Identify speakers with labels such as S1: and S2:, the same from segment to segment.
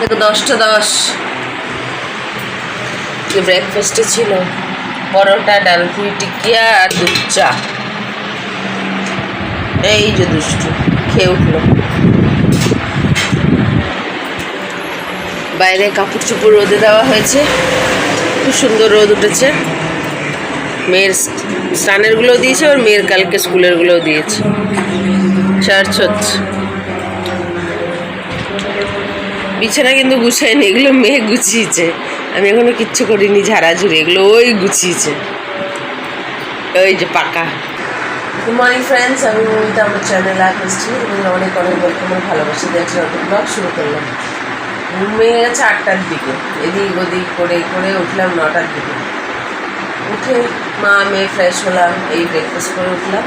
S1: দেখো দশটা দশ। ব্রেকফাস্টে ছিল, পরোটা, ডাল টিকিয়া আর দুধ চা। এই যে দুষ্টু, খেয়ে উঠল। বাইরে কাপড় চোপড় রোদে দেওয়া হয়েছে। খুব সুন্দর রোদ উঠেছে। মেয়ের স্নানেরগুলোও দিয়েছে আর মেয়ের কালকে স্কুলেরগুলোও দিয়েছে। চার্চ হচ্ছে বিছানা কিন্তু গুছায়নি, এগুলো মেয়ে গুছিয়েছে। আমি এখনও কিচ্ছু করিনি, ঝাড়াঝুড়ি, এগুলো ওই গুছিয়েছে। ওই যে পাকা। গুড মর্নিং ফ্রেন্ডস আমি মমিতা, আমার চ্যানেলে আসছি এবং অনেক অনেক ওয়েলকাম ভালোবাসি। দেখছি নতুন ব্লগ শুরু করলাম। ঘুম গেছে আটটার দিকে। এদিক ওদিক করে করে উঠলাম নটার দিকে। উঠে মা, মেয়ে ফ্রেশ হলাম, এই ব্রেকফাস্ট করে উঠলাম।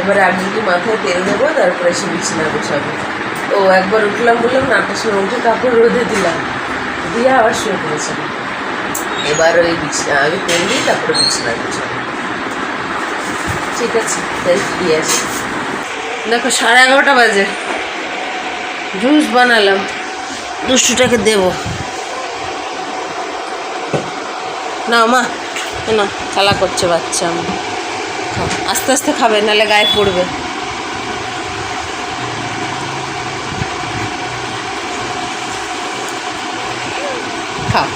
S1: এবারে আমি যদি মাথায় তেল দেবো, তারপরে সে বিছানা গোছাবো। তো একবার উঠলাম, বললাম, না আটটার সময় উঠে কাপড় রোদে দিলাম। দিয়ে আবার শুয়ে পড়েছিলাম। এবার ওই বিছানা আগে তেল দিই তারপরে বিছানা গোছাবো ঠিক আছে দিয়ে আসি দেখো, সাড়ে এগারোটা বাজে। জুস বানালাম। দুষ্টুটাকে দেব। না, মা না খেলা করছে বাচ্চা। আমার আস্তে আস্তে খাবে, নাহলে গায়ে পড়বে। খাও।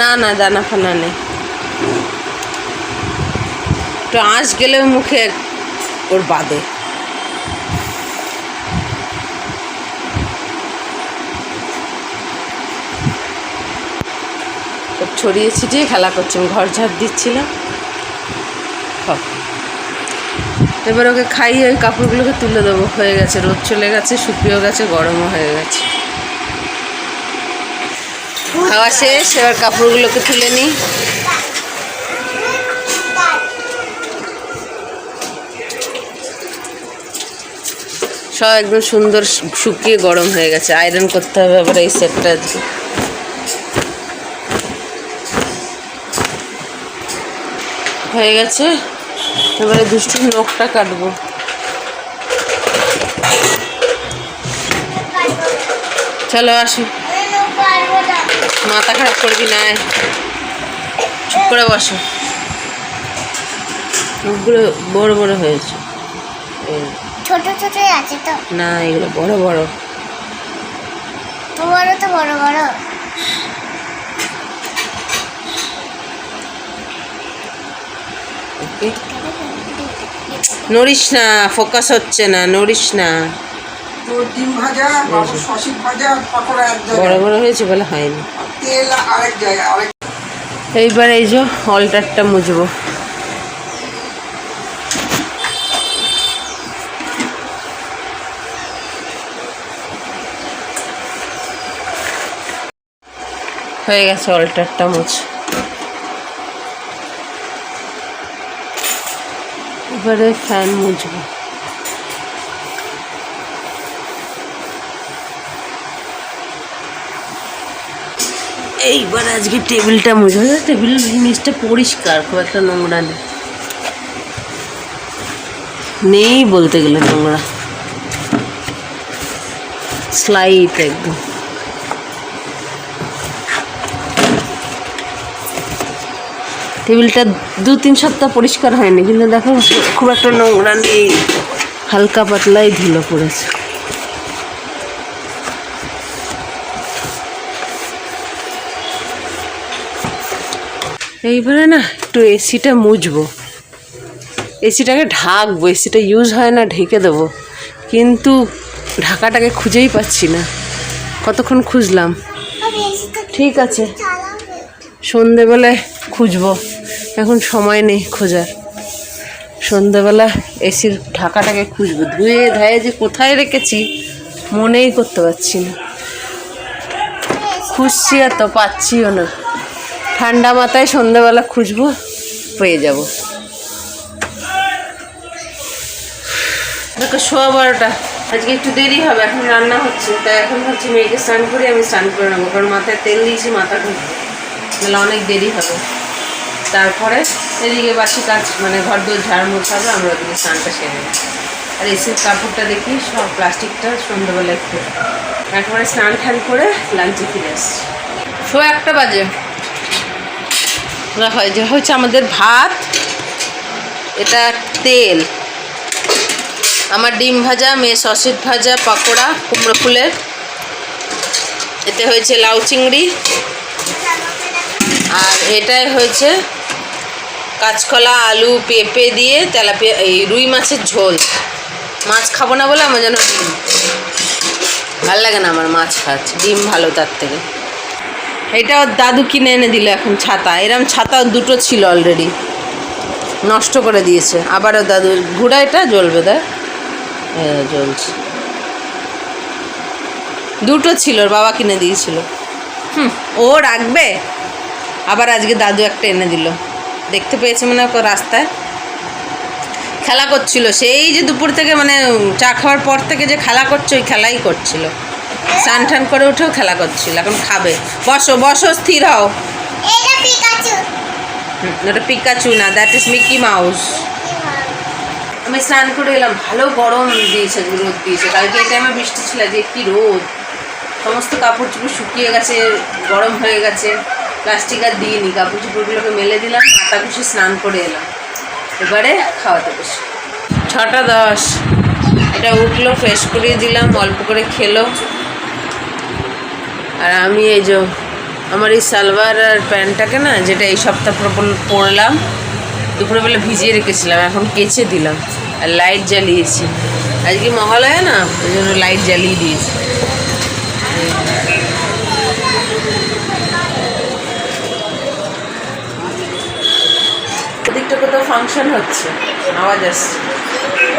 S1: না না দানা ফানা নেই। একটু আঁশ গেলে মুখে ওর বাদে। ছড়িয়ে ছিটিয়ে খেলা করছে ঘর ঝাড় দিচ্ছিলাম। এবার ওকে খাইয়ে ওই কাপড়গুলোকে তুলে দেবো। হয়ে গেছে রোদ চলে গেছে শুকিয়েও গেছে গরমও হয়ে গেছে। খাওয়া শেষ, এবার কাপড়গুলোকে তুলে নিই। সব একদম সুন্দর শুকিয়ে গরম হয়ে গেছে। আয়রন করতে হবে আবার এই সেটটা হয়ে গেছে। এবারে দুষ্টুর নখটা কাটবো। চলো আসি। মাথা খারাপ করবি না চুপ করে বসো। মুখগুলো বড় বড় হয়েছে।
S2: ছোট ছোট আছে তো।
S1: না এগুলো বড় বড়।
S2: তো বড় তো বড়। বড়
S1: নড়িস না ফোকাস হচ্ছে না নড়িস না।
S3: ডিম ভাজা বাবুর ভাজা পকোড়া এক
S1: বড় বড় হয়েছে বলে হয়নি।
S3: তেল আরেক জায়গায় আরেক
S1: এইবার এই যে অল্টারটা মুছবো হয়ে গেছে অল্টারটা মুছ এবারে ফ্যান মুছবো এইবার আজকে টেবিলটা মুছবো টেবিল জিনিসটা পরিষ্কার, খুব একটা নোংরা নেই। নেই বলতে গেলে নোংরা। স্লাইট একদম। টেবিলটা দু তিন সপ্তাহ পরিষ্কার হয়নি, কিন্তু দেখো খুব একটা নোংরা নেই। হালকা পাতলাই ধুলো পড়েছে। এইবারে না একটু এসিটা মুছবো। এসিটাকে ঢাকবো এসিটা ইউজ হয় না ঢেকে দেবো। কিন্তু ঢাকাটাকে খুঁজেই পাচ্ছি না। কতক্ষণ খুঁজলাম? ঠিক আছে। সন্ধেবেলায় খুঁজবো। এখন সময় নেই খোঁজার। সন্ধেবেলা এসির ঢাকাটাকে খুঁজবো। ধুয়ে ধায়ে যে কোথায় রেখেছি মনেই করতে পারছি না। খুঁজছি আর তো পাচ্ছিও না। ঠান্ডা মাথায় সন্ধেবেলা খুঁজবো পেয়ে যাব। দেখো, সোয়া বারোটা। আজকে একটু দেরি হবে, এখন রান্না হচ্ছে। তাই এখন হচ্ছে মেয়েকে স্নান করে আমি স্নান করে নেব, কারণ মাথায় তেল দিয়েছি, মাথা ঢুকবে তাহলে অনেক দেরি হবে। তারপরে এদিকে বাসি কাজ মানে ঘর দোর ঝাড় মোছাবে আমরা ওদিকে স্নানটা সেরে। আর এসির কাপড়টা দেখি, সব প্লাস্টিকটা সন্ধ্যাবেলায় একটু। একবারে স্নান টান করে লাঞ্চে ফিরে আসছি। শো একটা বাজে। না, হয়, যে হচ্ছে আমাদের ভাত, এটা তেল। আমার ডিম ভাজা, মেয়ে সসেজ ভাজা, পকোড়া, কুমড়ো ফুলের। এতে হয়েছে লাউ চিংড়ি। আর এটাই হয়েছে কাঁচকলা, আলু, পেঁপে দিয়ে তেলাপিয়া, এই রুই মাছের ঝোল। মাছ খাব না বলে আমার যেন ভালো লাগে না আমার মাছ খাচ্ছে ডিম ভালো তার থেকে। এটা ওর দাদু কিনে এনে দিল এখন ছাতা। এরম ছাতা দুটো ছিল অলরেডি নষ্ট করে দিয়েছে। আবার ওর দাদু ঘুরা এটা জ্বলবে দেখ। হ্যাঁ জ্বলছে। দুটো ছিল, ওর বাবা কিনে দিয়েছিল। হুম, ও রাখবে? আবার আজকে দাদু একটা এনে দিল। দেখতে পেয়েছে মনে হয় রাস্তায়। খেলা করছিল। সেই যে দুপুর থেকে মানে চা খাওয়ার পর থেকে যে খেলা করছে, ওই খেলাই করছিল। স্নান টান করে উঠেও খেলা করছিল এখন খাবে। বসো বসো স্থির হও। ওটা পিকাচু না দ্যাট ইজ মিকি মাউস আমি স্নান করে এলাম ভালো গরম দিয়েছে রোদ দিয়েছে। কালকে এই টাইমে বৃষ্টি ছিল যে কি রোদ। সমস্ত কাপড় চোপড় শুকিয়ে গেছে গরম হয়ে গেছে। প্লাস্টিক আর দিইনি কাপড় চোপড়গুলোকে মেলে দিলাম মাথা খুশি স্নান করে এলাম। এবারে খাওয়াতে বসে। ছটা দশ। এটা উঠল ফ্রেশ করিয়ে দিলাম অল্প করে খেলো। আর আমি এই যে আমার এই সালোয়ার আর প্যান্টটাকে না, যেটা এই সপ্তাহ পর- পরলাম দুপুরবেলা ভিজিয়ে রেখেছিলাম, এখন কেচে দিলাম আর লাইট জ্বালিয়েছি। আজকে মহালয়া না, ওই জন্য লাইট জ্বালিয়ে দিয়েছি। ওদিকটা কোথাও ফাংশন হচ্ছে, আওয়াজ আসছে।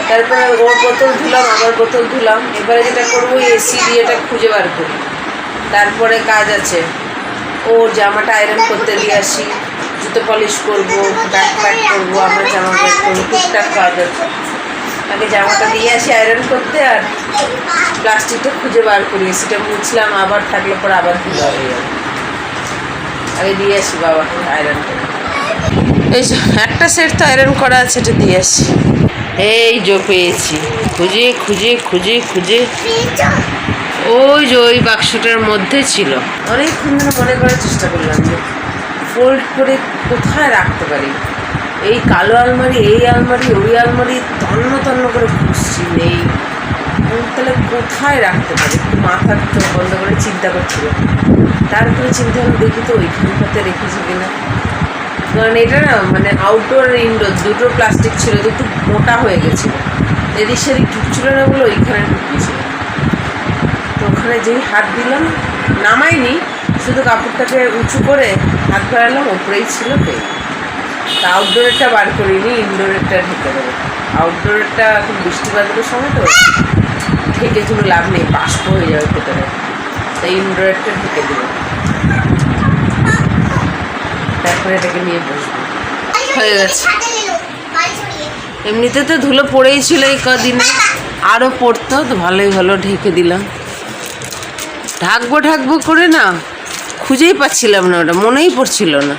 S1: তারপরে ওর বোতল ধুলাম আবার বোতল ধুলাম, এবারে যেটা করব এসি দিয়ে এটা খুঁজে বার করি। তারপরে কাজ আছে। ওর জামাটা আয়রন করতে দিয়ে আসি, জুতো পলিশ করব ব্যাক প্যাক করব, আমার জামা প্যাক করব, টুকটাক কাজ আছে। আগে জামাটা দিয়ে আসি আয়রন করতে আর প্লাস্টিকটা খুঁজে বার করি। সেটা মুছলাম, আবার থাকলে পরে আবার ধুলো হয়ে যাবে। আগে দিয়ে আসি বাবাকে আয়রন করে এই একটা সেট তো আয়রন করা আছে, এটা দিয়ে আসি। এই জো পেয়েছি। খুঁজে খুঁজে খুঁজে খুঁজে। ওই যে ওই বাক্সটার মধ্যে ছিল। অনেকক্ষণ ধরে মনে করার চেষ্টা করলাম যে ফোল্ড করে কোথায় রাখতে পারি? এই কালো আলমারি, এই আলমারি, ওই আলমারি তন্ন তন্ন করে খুঁজছি নেই। তাহলে কোথায় রাখতে পারি? একটু মাথা চোখ বন্ধ করে চিন্তা করছিল তারপরে চিন্তা করে দেখি তো ওইখানটাতে রেখেছি কিনা। কারণ এটা না মানে আউটডোর ইনডোর দুটো প্লাস্টিক ছিল একটু মোটা হয়ে গেছিল। এদিক সেদিক ঢুকছিল না বলে ওইখানে ঢুকিয়েছিল তো ওখানে যেই হাত দিলাম নামাইনি শুধু কাপড়টাকে উঁচু করে হাত বাড়ালাম, ওপরেই ছিল পেয়ে তা আউটডোরেরটা বার করিনি ইনডোরেরটা ঢেকে দেবো। আউটডোরেরটা এখন বৃষ্টি সময় তো, ঢেকে কোনো লাভ নেই, বাষ্প হয়ে যাবে ভেতরে। তাই ইনডোরেরটা ঢেকে দেবো। তারপরে এটাকে নিয়ে বসবো। হয়ে গেছে। এমনিতে তো ধুলো পড়েই ছিল এই কদিনে। আরও পড়তো তো ভালোই ভালো ঢেকে দিলাম। ঢাকবো ঢাকবো করে না, খুঁজেই পাচ্ছিলাম না ওটা, মনেই পড়ছিল না।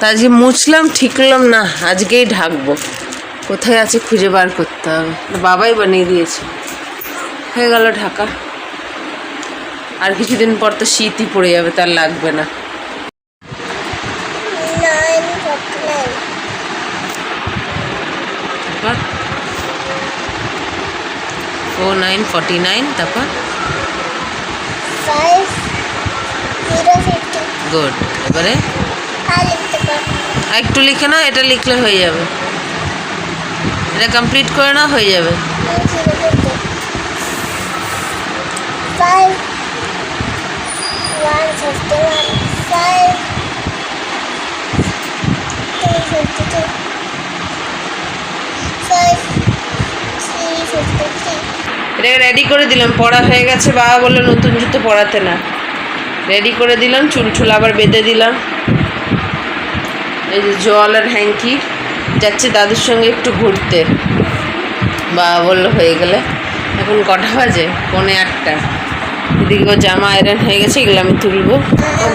S1: তা যে মুছলাম, ঠিকলাম না, আজকেই ঢাকবো। কোথায় আছে খুঁজে বার করতে হবে। বাবাই বানিয়ে দিয়েছে। হয়ে গেল ঢাকা। আর কিছুদিন পর তো শীতই পড়ে যাবে, তার লাগবে না।
S2: ফর্টি নাইন
S1: ফর্টি নাইন তারপর? গুড এবারে একটু লিখে নাও এটা লিখলে হয়ে যাবে এটা কমপ্লিট করে নাও হয়ে যাবে
S2: zero fifty five one fifty one five two fifty two five three fifty three
S1: এটাকে রেডি করে দিলাম পড়া হয়ে গেছে বাবা বলল নতুন জুতো পরাতে না রেডি করে দিলাম চুল চুল আবার বেঁধে দিলাম। এই যে জল আর হ্যাঙ্কি, যাচ্ছে দাদুর সঙ্গে একটু ঘুরতে। বাবা বলল, হয়ে গেলে। এখন কটা বাজে? পৌনে একটা এদিকে ওর জামা আয়রন হয়ে গেছে, এগুলো আমি তুলবো।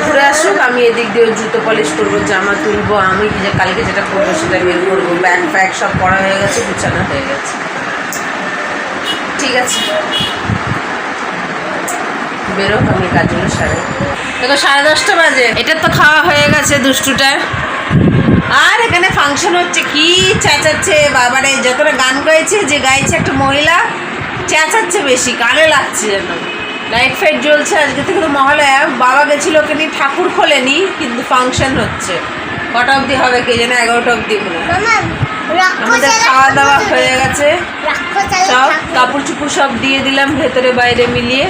S1: ঘুরে আসুক, আমি এদিক দিয়ে জুতো পলিশ করব, জামা তুলবো, আমি যে কালকে যেটা করব সেটা বের করব। ব্যাগ ফ্যাগ সব পড়া হয়ে গেছে, গুছানো হয়ে গেছে। ঠিক আছে। বেরো আমি কাজগুলো সারে দেখো, সাড়ে দশটা বাজে। এটা তো খাওয়া হয়ে গেছে দুষ্টুটার। আর এখানে ফাংশন হচ্ছে কি? চেঁচাচ্ছে বাবারে। যতটা গান গাইছে যে গাইছে একটা মহিলা, চেঁচাচ্ছে বেশি, কানে লাগছে যেন। লাইট ফাইট জ্বলছে, আজকে থেকে তো মহালয়া বাবা গেছিল ওকে নিয়ে, ঠাকুর খোলেনি, কিন্তু ফাংশন হচ্ছে। কটা অবধি হবে কে জানে, এগারোটা অবধি মনে আমাদের খাওয়া দাওয়া হয়ে গেছে। সব কাপড় চুপড় সব দিয়ে দিলাম, ভেতরে বাইরে মিলিয়ে।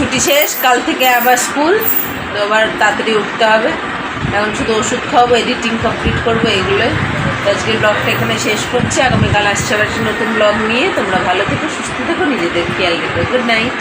S1: ছুটি শেষ, কাল থেকে আবার স্কুল। তো আবার তাড়াতাড়ি উঠতে হবে। এখন শুধু ওষুধ খাওয়াবো এডিটিং কমপ্লিট করব এগুলোই। তো আজকের ব্লগটা এখানে শেষ করছি। আগামীকাল আসছে আবার নতুন ব্লগ নিয়ে। তোমরা ভালো থেকো, সুস্থ থেকো, নিজেদের খেয়াল রেখো। Good night